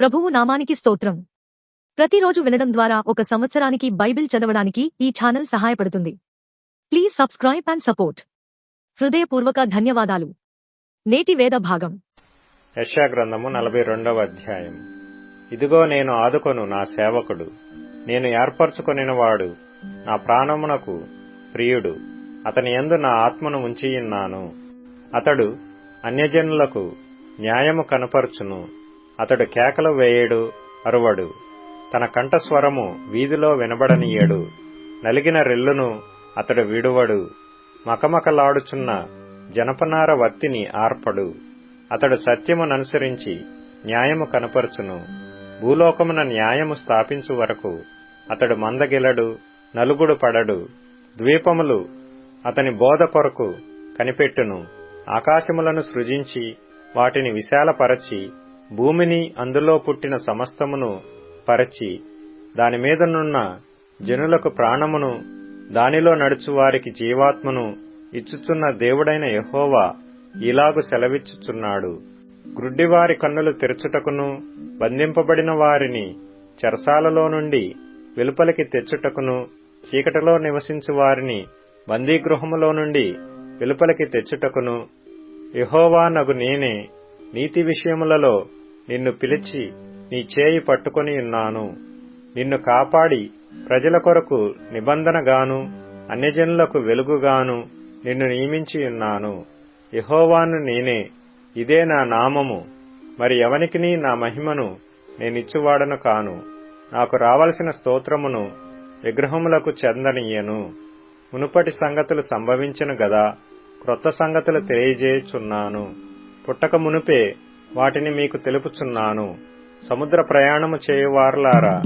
ప్రభువు నామానికి స్తోత్రం. ప్రతిరోజు వినడం ద్వారా ఒక సంవత్సరానికి బైబిల్ చదవడానికి ఈ ఛానల్ సహాయపడుతుంది. Please subscribe and support. హృదయపూర్వక ధన్యవాదాలు. నేటి వేద భాగం. యశాగ్రంథము గ్రంథము నలభై రెండవ అధ్యాయం. ఇదిగో నేను ఆదుకొను నా సేవకుడు. నేను ఏర్పరచుకొనినవాడు. నా ప్రాణమునకు ప్రియుడు. అతని యందు నా ఆత్మను ఉంచియున్నాను. అతడు అన్యజనులకు న్యాయము కనపరుచును. అతడు కేకలు వేయడు అరువడు. తన కంఠస్వరము వీధిలో వినబడనీయడు. నలిగిన రెల్లును అతడు విడువడు. మకమకలాడుచున్న జనపనార వత్తిని ఆర్పడు. అతడు సత్యముననుసరించి న్యాయము కనపరుచును. భూలోకమున న్యాయము స్థాపించు వరకు అతడు మందగిలడు నలుగుడు పడడు. ద్వీపములు అతని బోధ కొరకు కనిపెట్టును. ఆకాశములను సృజించి వాటిని విశాలపరచి భూమిని అందులో పుట్టిన సమస్తమును పరచి దాని మీదనున్న జనులకు ప్రాణమును దానిలో నడుచు వారికి జీవాత్మను ఇచ్చుచున్న దేవుడైన యహోవా ఇలాగు సెలవిచ్చుచున్నాడు. గ్రుడ్డివారి కన్నులు తెరచుటకును బంధింపబడిన వారిని చెరసాలలో నుండి వెలుపలికి తెచ్చుటకును చీకటిలో నివసించు వారిని బందీగృహములో నుండి వెలుపలికి తెచ్చుటకును యహోవా నగు నేనే నీతి విషయములలో నిన్ను పిలిచి నీ చేయి పట్టుకొని ఉన్నాను. నిన్ను కాపాడి ప్రజల కొరకు నిబంధనగాను అన్యజనులకు వెలుగుగాను నిన్ను నియమించి ఉన్నాను. యహోవాను నేనే. ఇదే నా నామము. మరి ఎవనికిని నా మహిమను నేనిచ్చువాడను కాను. నాకు రావలసిన స్తోత్రమును విగ్రహములకు చెందనీయను. మునుపటి సంగతులు సంభవించను గదా క్రొత్త సంగతులు తెలియజేయుచున్నాను. పుట్టక మునుపే వాటిని మీకు తెలుపుచున్నాను. సముద్ర ప్రయాణము చేయువారులారా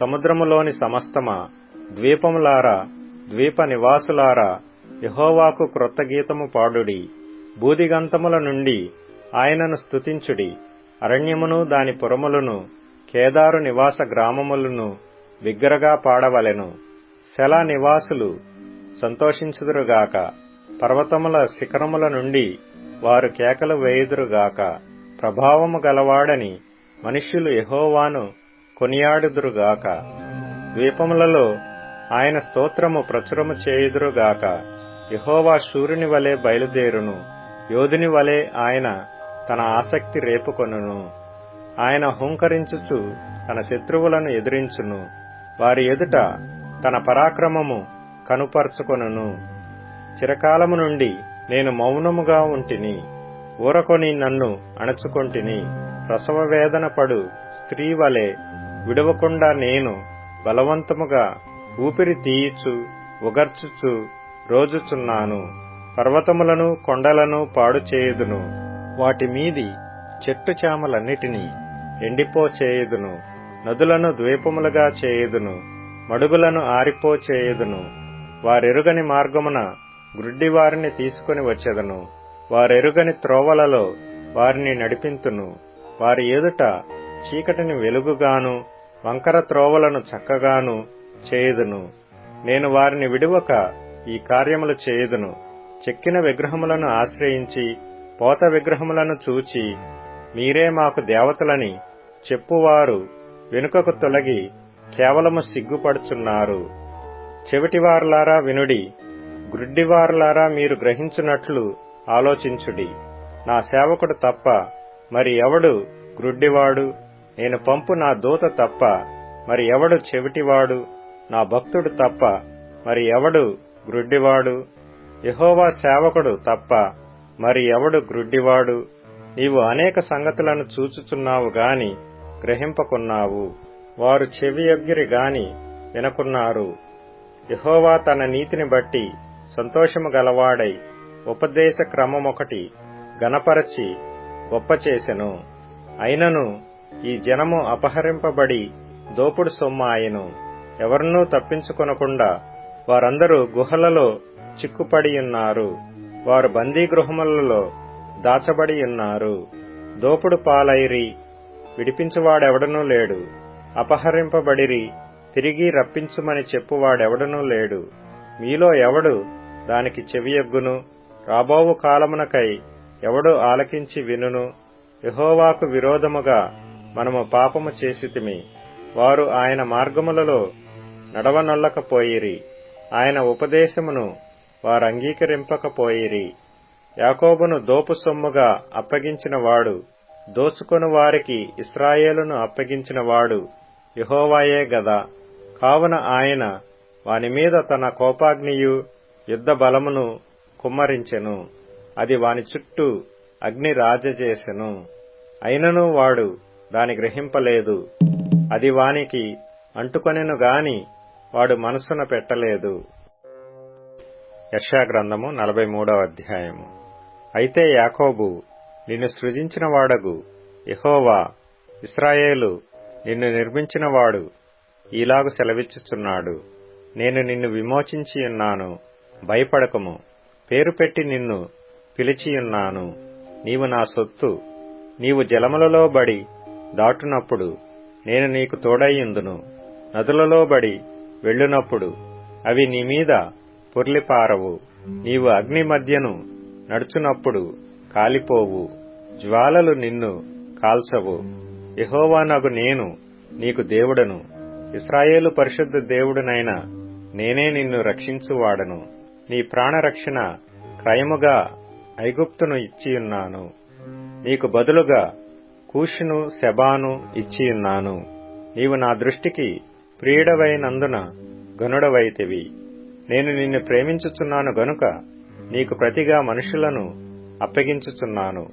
సముద్రములోని సమస్తమా ద్వీపములారా ద్వీప నివాసులారా యహోవాకు క్రొత్త గీతము పాడుడి. బూదిగంతముల నుండి ఆయనను స్తుతించుడి. అరణ్యమును దాని పురములను కేదారు నివాస గ్రామములను బిగ్గరగా పాడవలెను. శలా నివాసులు సంతోషించుదురుగాక. పర్వతముల శిఖరముల నుండి వారు కేకలు వేయుదురుగాక. ప్రభావము గలవాడని మనుష్యులు యహోవాను కొనియాడుదురుగాక. ద్వీపములలో ఆయన స్తోత్రము ప్రచురము చేయుదురుగాక. యహోవా సూర్యుని వలె బయలుదేరును. యోధుని వలె ఆయన తన ఆసక్తి రేపుకొనును. ఆయన హుంకరించుచు తన శత్రువులను ఎదిరించును. వారి ఎదుట తన పరాక్రమము కనుపరుచుకొనును. చిరకాలము నుండి నేను మౌనముగా ఉంటిని. ఊరకొని నన్ను అణచుకొంటిని. ప్రసవవేదన పడు స్త్రీ వలె విడవకుండా నేను బలవంతముగా ఊపిరి తీయిచు ఉగర్చుచు రోజుచున్నాను. పర్వతములను కొండలను పాడు చేయుదును. వాటి మీది చెట్టు చామలన్నిటినీ ఎండిపో చేయుదును. నదులను ద్వీపములుగా చేయుదును. మడుగులను ఆరిపో చేయుదును. వారెరుగని మార్గమున గ్రుడ్డివారిని తీసుకుని వచ్చెదను. వారెరుగని త్రోవలలో వారిని నడిపింతును. వారి ఎదుట చీకటిని వెలుగుగాను వంకర త్రోవలను చక్కగాను చేయుదును. నేను వారిని విడువక ఈ కార్యములు చేయుదును. చెక్కిన విగ్రహములను ఆశ్రయించి పోత విగ్రహములను చూచి మీరే మాకు దేవతలని చెప్పువారు. వెనుకకు తొలగి కేవలము సిగ్గుపడుచున్నారు. చెవిటివారులారా వినుడి గ్రుడ్డివారులారా మీరు గ్రహించున్నట్లు ఆలోచించుడి. నా సేవకుడు తప్ప మరి ఎవడు గ్రుడ్డివాడు? నేను పంపు నా దూత తప్ప మరి ఎవడు చెవిటివాడు? నా భక్తుడు తప్ప మరి ఎవడు గ్రుడ్డివాడు? యహోవా సేవకుడు తప్ప మరి ఎవడు గ్రుడ్డివాడు? నీవు అనేక సంగతులను చూచుచున్నావు గాని గ్రహింపకున్నావు. వారు చెవియొగ్గిరి గాని వినకున్నారు. యహోవా తన నీతిని బట్టి సంతోషము గలవాడై ఉపదేశ క్రమమొకటి గనపరచి గొప్ప చేసెను అయినను ఈ జనము అపహరింపబడి దోపుడు సొమ్మాయెను ఎవరినూ తప్పించుకొనకుండా వారందరూ గుహలలో చిక్కుపడియున్నారు వారు బందీగృహములలో దాచబడియున్నారు దోపుడు పాలైరి విడిపించువాడెవడనూ లేడు. అపహరింపబడిరి తిరిగి రప్పించుమని చెప్పువాడెవడనూ లేడు. మీలో ఎవడు దానికి చెవియొగ్గును? రాబోవు కాలమునకై ఎవడు ఆలకించి వినును? యహోవాకు విరోధముగా మనము పాపము చేసితిమి. వారు ఆయన మార్గములలో నడవనొల్లకపోయిరి. ఆయన ఉపదేశమును వారు అంగీకరింపకపోయిరి యాకోబును దోపు సొమ్ముగా అప్పగించినవాడు దోచుకొని వారికి ఇస్రాయేలును అప్పగించినవాడు యహోవాయే గదా. కావున ఆయన వాని మీద తన కోపాగ్నియు యుద్ధ బలమును కుమ్మరించెను. అది వాని చుట్టూ అగ్ని రాజజేసెను. అయినను వాడు దాని గ్రహింపలేదు. అది వానికి అంటుకొనెను గాని వాడు మనసున పెట్టలేదు. యర్షాగ్రంథము నలభై మూడవ అధ్యాయము. అయితే యాకోబు నిన్ను సృజించిన వాడగు యహోవా ఇస్రాయేలు నిన్ను నిర్మించినవాడు ఈలాగు సెలవిచ్చుచున్నాడు. నేను నిన్ను విమోచించి ఉన్నాను. భయపడకము. పేరు పెట్టి నిన్ను పిలిచియున్నాను. నీవు నా సొత్తు. నీవు జలములలో బడి దాటునప్పుడు నేను నీకు తోడయ్యుందును. నదులలో బడి వెళ్ళునప్పుడు అవి నీ మీద పొర్లిపారవు. నీవు అగ్ని మధ్యను నడుచునప్పుడు కాలిపోవు. జ్వాలలు నిన్ను కాల్చవు. యహోవానగు నేను నీకు దేవుడను. ఇస్రాయేలు పరిశుద్ధ దేవుడునైన నేనే నిన్ను రక్షించువాడను. నీ ప్రాణరక్షణ క్రయముగా ఐగుప్తును ఇచ్చియున్నాను. నీకు బదులుగా కూషును శబాను ఇచ్చియున్నాను. నీవు నా దృష్టికి ప్రియుడవైనందున గనుడవైతివి నేను నిన్ను ప్రేమించుచున్నాను గనుక నీకు ప్రతిగా మనుషులను అప్పగించుచున్నాను.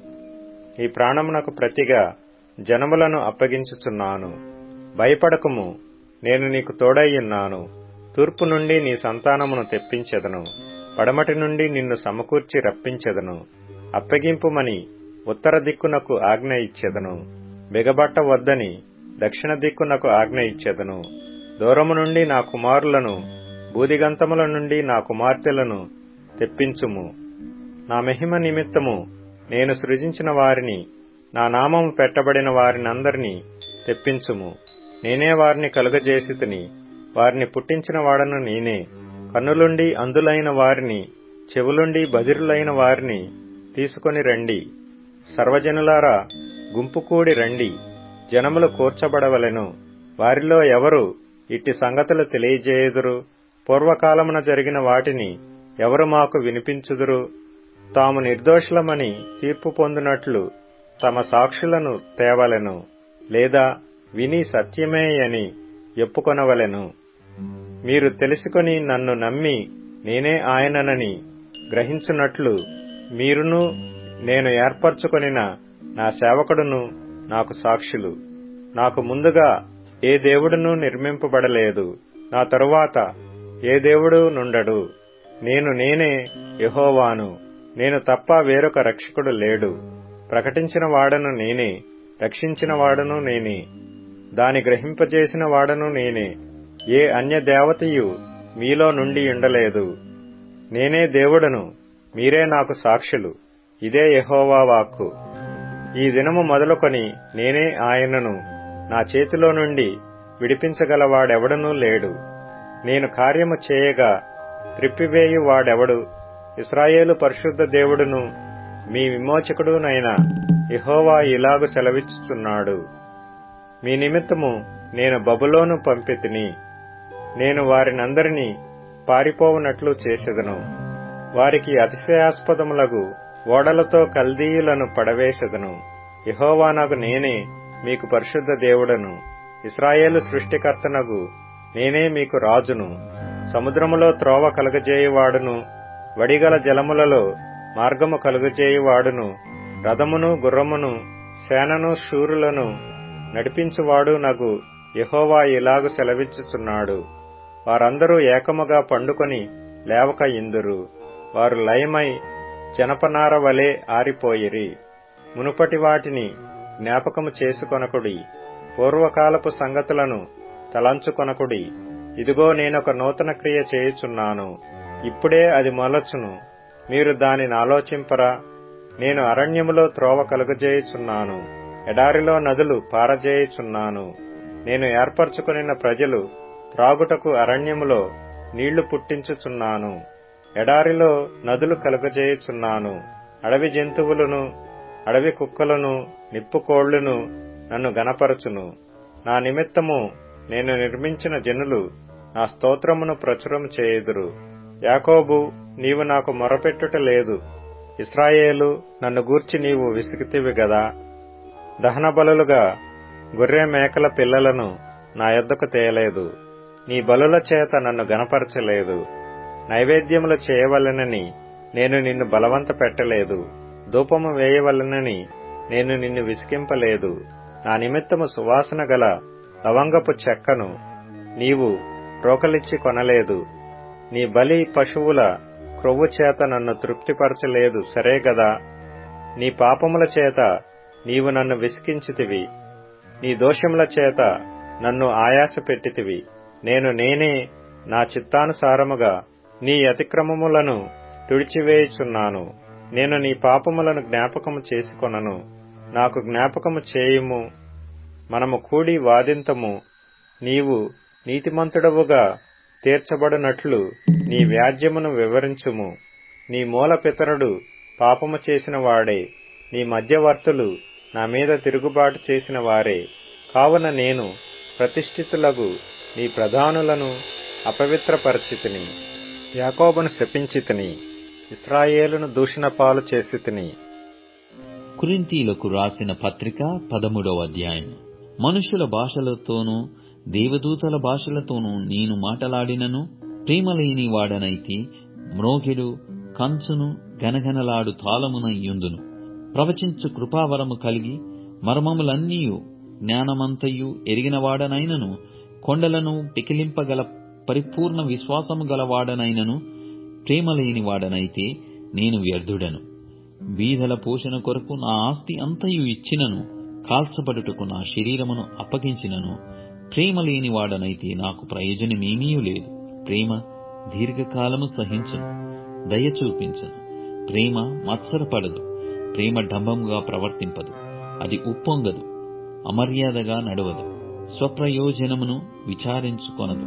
నీ ప్రాణమునకు ప్రతిగా జనములను అప్పగించుచున్నాను. భయపడకము నేను నీకు తోడయ్యున్నాను. తూర్పు నుండి నీ సంతానమును తెప్పించెదను. పడమటి నుండి నిన్ను సమకూర్చి రప్పించెదను. అప్పగింపుమని ఉత్తర దిక్కునకు ఆజ్ఞ ఇచ్చెదను. బిగబట్ట వద్దని దక్షిణ దిక్కునకు ఆజ్ఞ ఇచ్చెదను. దూరము నుండి నా కుమారులను బూదిగంతముల నుండి నా కుమార్తెలను తెప్పించుము. నా మహిమ నిమిత్తము నేను సృజించిన వారిని నా నామము పెట్టబడిన వారినందరినీ తెప్పించుము. నేనే వారిని కలుగజేసితిని. వారిని పుట్టించిన వాడను నేనే. కన్నులుండి అందులైన వారిని చెవులుండి బదిరులైన వారిని తీసుకొని రండి. సర్వజనులారా గుంపుకూడి రండి. జనములు కూర్చబడవలెను. వారిలో ఎవరు ఇట్టి సంగతులు తెలియజేయుదురు? పూర్వకాలమున జరిగిన వాటిని ఎవరు మాకు వినిపించుదురు? తాము నిర్దోషులమని తీర్పు పొందినట్లు తమ సాక్షులను తేవలెను. లేదా విని సత్యమే అని ఎప్పుకొనవలెను మీరు తెలుసుకొని నన్ను నమ్మి నేనే ఆయననని గ్రహించున్నట్లు మీరును నేను ఏర్పరచుకొనిన నా సేవకుడును నాకు సాక్షులు. నాకు ముందుగా ఏ దేవుడును నిర్మింపబడలేదు. నా తరువాత ఏ దేవుడు నుండడు. నేను నేనే యహోవాను. నేను తప్ప వేరొక రక్షకుడు లేడు. ప్రకటించిన వాడను నేనే రక్షించిన వాడను నేనే. దాని గ్రహింపజేసిన వాడను నేనే. ఏ అన్య దేవతయు మీలో నుండి ఉండలేదు. నేనే దేవుడను మీరే నాకు సాక్షులు. ఇదే యహోవా వాక్కు. ఈ దినము మొదలుకొని నేనే ఆయనను నా చేతిలో నుండి విడిపించగలవాడెవడనూ లేడు. నేను కార్యము చేయగా త్రిప్పివేయు వాడెవడు? ఇస్రాయేలు పరిశుద్ధ దేవుడును మీ విమోచకుడునైన ఇహోవా ఇలాగు సెలవిచ్చుచున్నాడు. మీ నిమిత్తము నేను బబులోను పంపితిని. నేను వారినందరినీ పారిపోవునట్లు చేసెదను. వారికి అతిశయాస్పదములగు ఓడలతో కల్దీయులను పడవేసెదను. ఇహోవానగు నేనే మీకు పరిశుద్ధ దేవుడను. ఇస్రాయేలు సృష్టికర్తనగు నేనే మీకు రాజును. సముద్రములో త్రోవ కలుగజేయువాడును వడిగల జలములలో మార్గము కలుగజేయువాడును రథమును గుర్రమును సేనను శూరులను నడిపించువాడు నగు యహోవా ఇలాగు సెలవిచ్చుచున్నాడు. వారందరూ ఏకముగా పండుకొని లేవక ఇందురు. వారు లయమై జనపనార వలె ఆరిపోయిరి. మునుపటి వాటిని జ్ఞాపకము చేసుకొనకుడి. పూర్వకాలపు సంగతులను తలంచుకొనకుడి. ఇదిగో నేనొక నూతన క్రియ చేయుచున్నాను. ఇప్పుడే అది మొలచును. మీరు దానిని ఆలోచింపరా. నేను అరణ్యములో త్రోవ కలుగజేయుచున్నాను. ఎడారిలో నదులు పారజేయుచున్నాను. నేను ఏర్పరచుకొనిన ప్రజలు త్రాగుటకు అరణ్యములో నీళ్ళు పుట్టించుచున్నాను. ఎడారిలో నదులు కలుగజేయుచున్నాను. అడవి జంతువులను అడవి కుక్కలను నిప్పుకోళ్ళును నన్ను గనపరచును నా నిమిత్తము నేను నిర్మించిన జనులు నా స్తోత్రమును ప్రచురము చేయుదురు. యాకోబు నీవు నాకు మొరపెట్టుట లేదు. ఇస్రాయేలు నన్ను గూర్చి నీవు విసిగితివి గదా. దహన బలులుగా గొర్రె మేకల పిల్లలను నా యొద్దకు తేయలేదు నీ బలుల చేత నన్ను గనపరచలేదు నైవేద్యములు చేయవలెనని నేను నిన్ను బలవంత పెట్టలేదు. ధూపము వేయవలెనని నేను నిన్ను విసికింపలేదు నా నిమిత్తము సువాసన గల లవంగపు చెక్కను నీవు రోకలిచ్చి కొనలేదు. నీ బలి పశువుల క్రొవ్వు చేత నన్ను తృప్తిపరచలేదు. సరే గదా? నీ పాపముల చేత నీవు నన్ను విసికించితివి నీ దోషముల చేత నన్ను ఆయాస పెట్టితివి నేను నేనే నా చిత్తానుసారముగా నీ అతిక్రమములను తుడిచివేయుచున్నాను. నేను నీ పాపములను జ్ఞాపకము చేసుకొనను. నాకు జ్ఞాపకము చేయుము. మనము కూడి వాదింతము. నీవు నీతిమంతుడవుగా తీర్చబడినట్లు నీ వ్యాజ్యమును వివరించుము. నీ మూలపితరుడు పాపము చేసిన వాడే నీ మధ్యవర్తులు నా మీద తిరుగుబాటు చేసిన వారే కావున నేను ప్రతిష్ఠితులకు నీ ప్రధానులను అపవిత్రపరిచితిని. యాకోబను శపించితిని. ఇస్రాయేలును దూషణ పాలు చేసితిని. కురింతీలకు రాసిన పత్రిక పదమూడవ అధ్యాయం. మనుషుల భాషలతోనూ దేవదూతల భాషలతోనూ నేను మాటలాడినను ప్రేమలేని వాడనైతి మ్రోగిడు కంచును గనగనలాడు తాళమునయ్యుందును ప్రవచించు కృపావరము కలిగి మర్మములన్నీయు జ్ఞానమంతయు ఎరిగినవాడనైనను కొండలను పికిలింపగల పరిపూర్ణ విశ్వాసము గలవాడనైనను ప్రేమలేని వాడనైతే నేను వ్యర్థుడను. వీధల పోషణ కొరకు నా ఆస్తి అంతయు ఇచ్చినను కాల్చబడుటకు నా శరీరమును అప్పగించినను ప్రేమ లేని వాడనైతే నాకు ప్రయోజనమేమీ లేదు. ప్రేమ దీర్ఘకాలము సహించును దయ చూపించను. ప్రేమ మత్సరపడదు ప్రేమ డంబముగా ప్రవర్తింపదు అది ఉప్పొంగదు అమర్యాదగా నడవదు. స్వప్రయోజనమును విచారించుకొనదు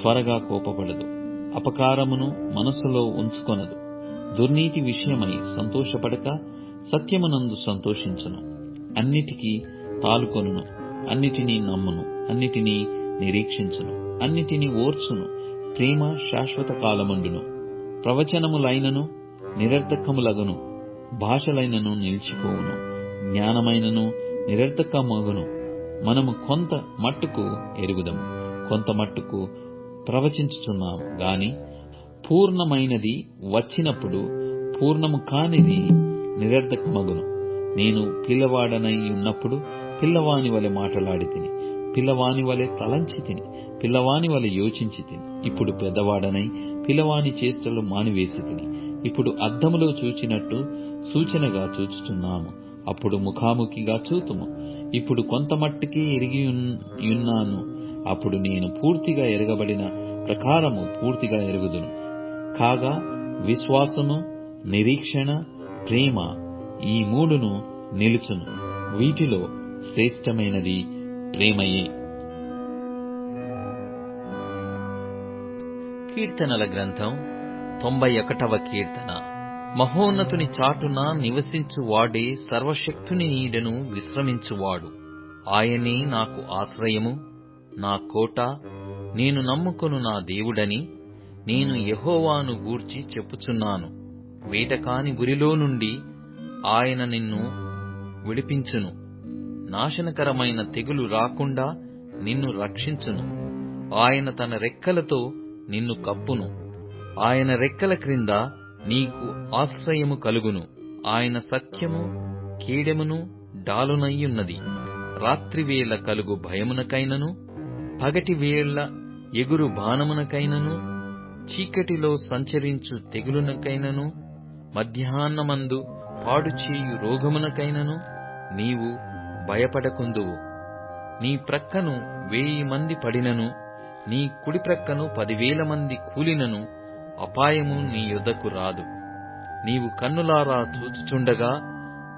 త్వరగా కోపపడదు అపకారమును మనస్సులో ఉంచుకొనదు. దుర్నీతి విషయమై సంతోషపడక సత్యమునందు సంతోషించును. అన్నిటికీ తాలుకొనును అన్నిటినీ నమ్మును అన్నిటినీ నిరీక్షించును అన్నిటినీ ఓర్చును ప్రేమ శాశ్వత కాలమండును. ప్రవచనములైనను నిరర్థకములగును భాషలైనను నిలిచిపోవును జ్ఞానమైనను నిరర్థకమగును. మనము కొంత మట్టుకు ఎరుగుదము. కొంత మట్టుకు ప్రవచించుచున్నాము గాని పూర్ణమైనది వచ్చినప్పుడు పూర్ణము కానిది నిరర్ధకమగును. నేను పిల్లవాడనై ఉన్నప్పుడు పిల్లవాని వలె మాటలాడి తిని పిల్లవాని వలె తలంచి తిని పిల్లవాని వలె యోచించి తిని ఇప్పుడు పెద్దవాడనై పిల్లవాని చేష్టలు మానివేసి తిని ఇప్పుడు అద్దములో చూచినట్టు సూచనగా చూచుచున్నాము. అప్పుడు ముఖాముఖిగా చూతుము. ఇప్పుడు కొంత మట్టుకి ఎరిగి ఉన్నాను. అప్పుడు నేను పూర్తిగా ఎరగబడిన ప్రకారము పూర్తిగా ఎరుగుదును. కాగా విశ్వాసము నిరీక్షణ ప్రేమ ఈ మూడును నిలుచును. వీటిలో శ్రేష్టమైనది ప్రేమయే. కీర్తనల గ్రంథం తొంభై ఒకటవ కీర్తన. మహోన్నతుని చాటున నివసించువాడే సర్వశక్తుని నీడను విశ్రమించువాడు. ఆయనే నాకు ఆశ్రయము నా కోట నేను నమ్ముకొను నా దేవుడని నేను యహోవాను గూర్చి చెప్పుచున్నాను. వేటకాని గురిలో నుండి ఆయన నిన్ను విడిపించును. నాశనకరమైన తెగులు రాకుండా నిన్ను రక్షించును. ఆయన తన రెక్కలతో నిన్ను కప్పును. ఆయన రెక్కల క్రింద నీకు ఆశ్రయము కలుగును. ఆయన సత్యము కీడెమును డాలునయ్యున్నది. రాత్రివేళ కలుగు భయమునకైనను పగటివేళ ఎగురు బాణమునకైనను చీకటిలో సంచరించు తెగులునకైనను మధ్యాహ్నమందు పాడుచేయు రోగమునకైనను నీవు భయపడకుందువు. నీ ప్రక్కను వేయి మంది పడినను నీ కుడి ప్రక్కను పదివేల మంది కూలినను అపాయము నీ యుద్ధకు రాదు. నీవు కన్నులారా చూచుచుండగా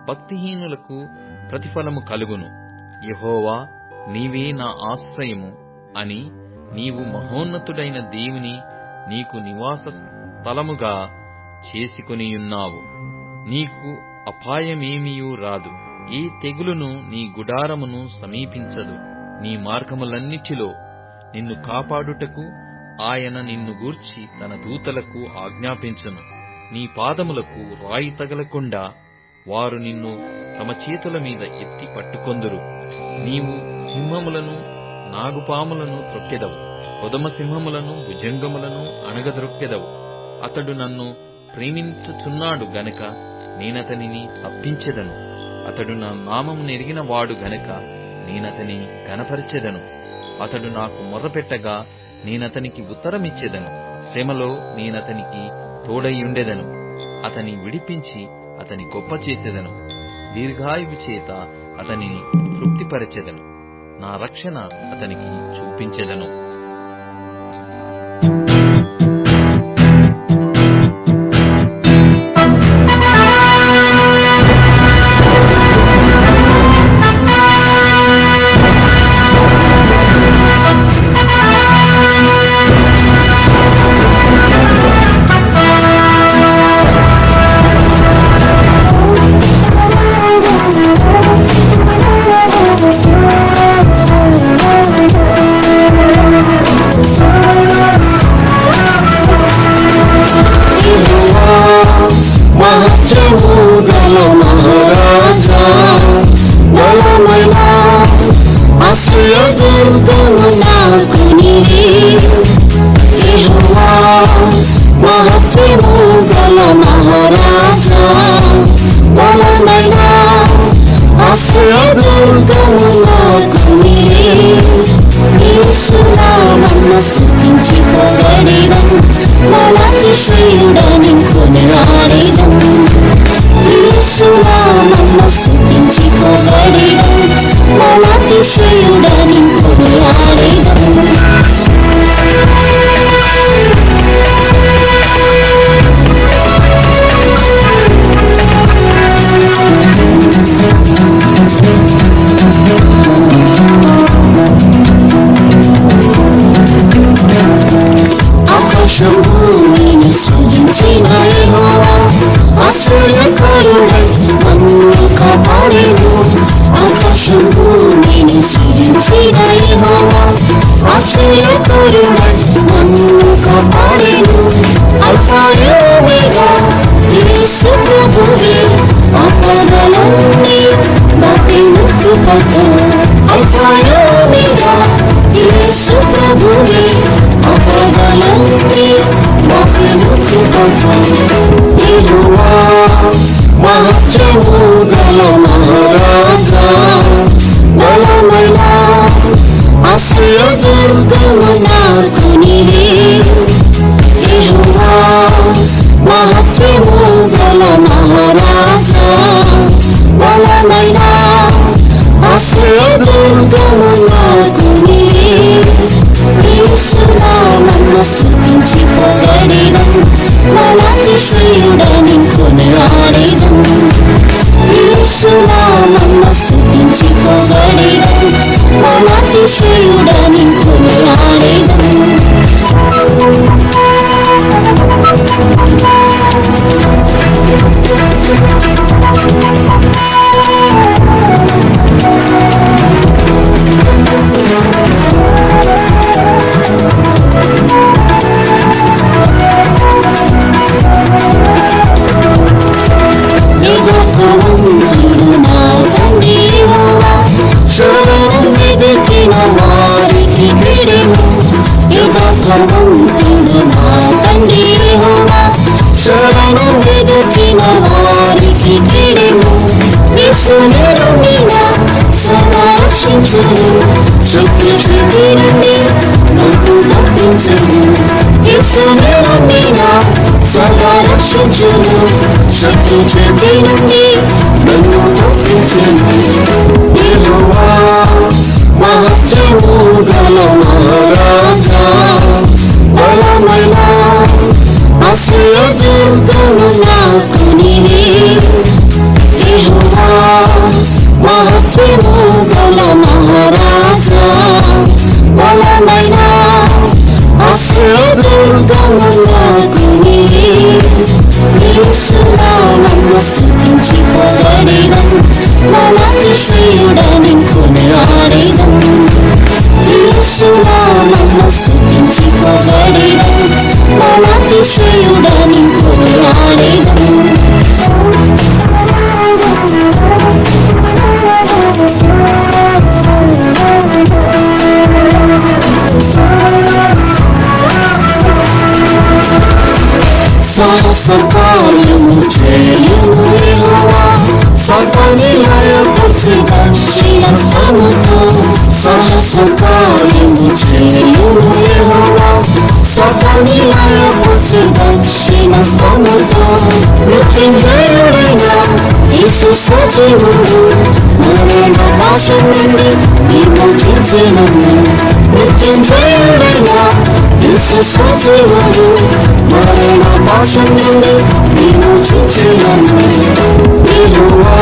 భక్తిహీనులకు ప్రతిఫలము కలుగును. యహోవా నీవే నా ఆశ్రయము అని నీవు మహోన్నతుడైన దేవుని నీకు నివాస స్థలముగా చేసుకొనియున్నావు. నీకు అపాయమేమియూ రాదు. ఈ తెగులును నీ గుడారమును సమీపించదు. నీ మార్గములన్నిటిలో నిన్ను కాపాడుటకు ఆయన నిన్ను గూర్చి తన దూతలకు ఆజ్ఞాపించను. నీ పాదములకు రాయి తగలకుండా వారు నిన్ను తమ చేతుల మీద ఎత్తి పట్టుకొందురు. నీవు సింహములను నాగుపాములను త్రొక్కెదవు. కొదమ సింహములను భుజంగములను అణగద్రొక్కెదవు అతడు నన్ను ప్రేమించుచున్నాడు గనక నేనతనిని తప్పించెదను. అతడు నా నామము నెరిగిన వాడు గనక నేనతని కనపరిచెదను అతడు నాకు మొర్రపెట్టగా నేనతనికి ఉత్తరమిచ్చేదను. శ్రమలో నేనతనికి తోడైయుండెదను అతని విడిపించి అతని గొప్ప చేసేదను దీర్ఘాయువు చేత అతనిని తృప్తిపరచెదను. నా రక్షణ అతనికి చూపించెదను. మహారాజా బలమైన ఆశ్రయ దుర్గము నాకు నీవే యెహోవా మహత్యము గల మహారాజా బలమైన ఆశ్రయ దుర్గము నాకు నీవే యేసునామమును స్తుతించి పొగడిదం బలాతిశయుడని కొనియాడిదం యేసునామమును స్తుతించి పొగడిదం బలాతిశయుడని కొనియాడిదం సాహసకార్యము చేయుము యెహోవా సతని లయపరచి దక్షిణ సముతో సాహసకార్యము చేయుము యెహోవా సతని లయపరచి దక్షిణ సముతో మృత్యుంజయుడైన యేసు సజీవుడు మరణ పాశం నుండి విమోచించినను మృత్యుంజయుడైన యేసు సజీవుడు మరణ పాశం నుండి విమోచించినను యెహోవా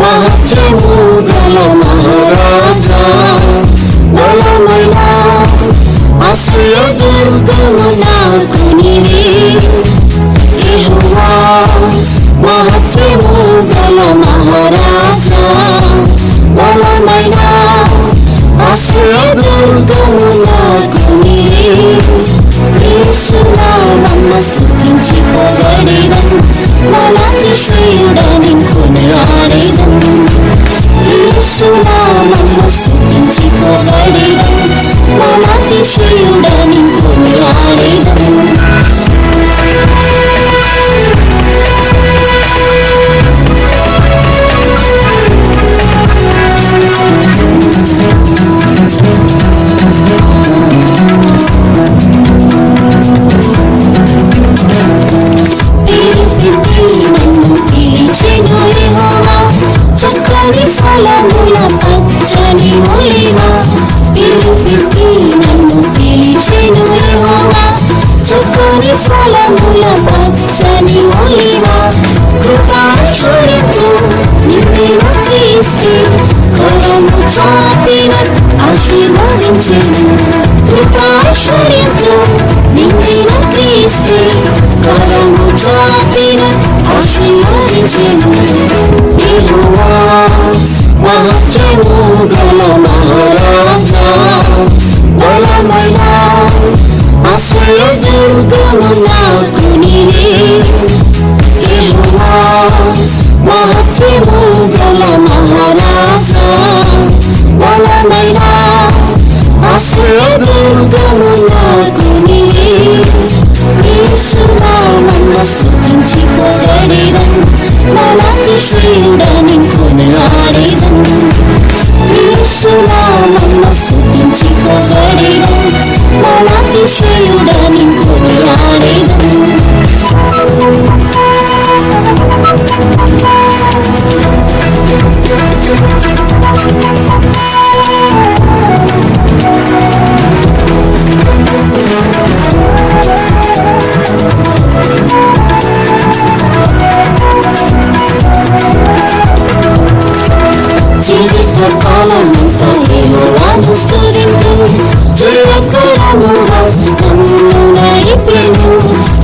మహత్యము గల మహారాజా బలమైన ఆశ్రయ దుర్గము నాకు నీవే యెహోవా మహత్యము గల మహారాజా బలమైన బలాతిశయుడని కొనియాడేదం యేసునామమును స్తుతించి పొగడేదం బలాతిశయుడని ఆశ్రయ దుర్గము నాకు నీవే యేసునామమును స్తుతించి యెహోవాను స్తుతింతు జయకరముగా నన్ను నడిపెను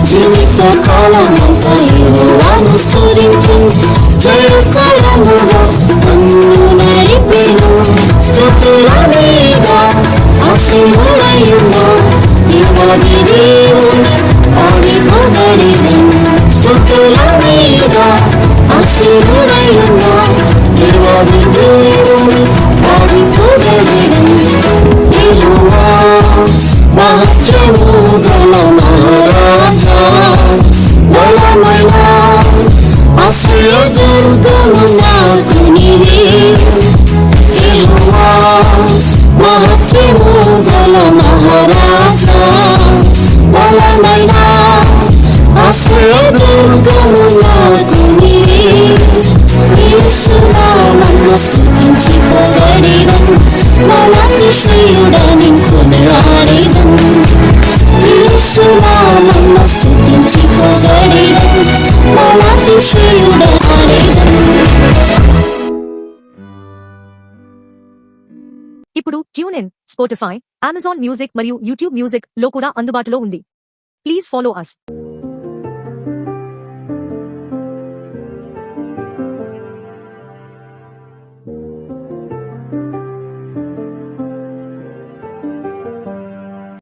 జీవిత కాలమంతా యెహోవాను స్తుతింతు జయకరముగా నన్ను నడిపెను స్తుతుల మీద ఆశీనుడయున్న దేవాది దేవుని పాడి పొగడిదం స్తుతుల మీద ఆశీనుడయున్న దేవాది దేవుని బలమైన ఆశ్రయ దుర్గము నాకు నీవే యెహోవా మహత్యము గల మహారాజా బలమైన ఆశ్రయ దుర్గము నాకు నీవే యేసునామమును స్తుతించి పొగడేదం బలాతిశయుడని కొనియాడేదం ఇప్పుడు tune in Spotify Amazon music మరియు యూట్యూబ్ మ్యూజిక్లో కూడా అందుబాటులో ఉంది. Please follow us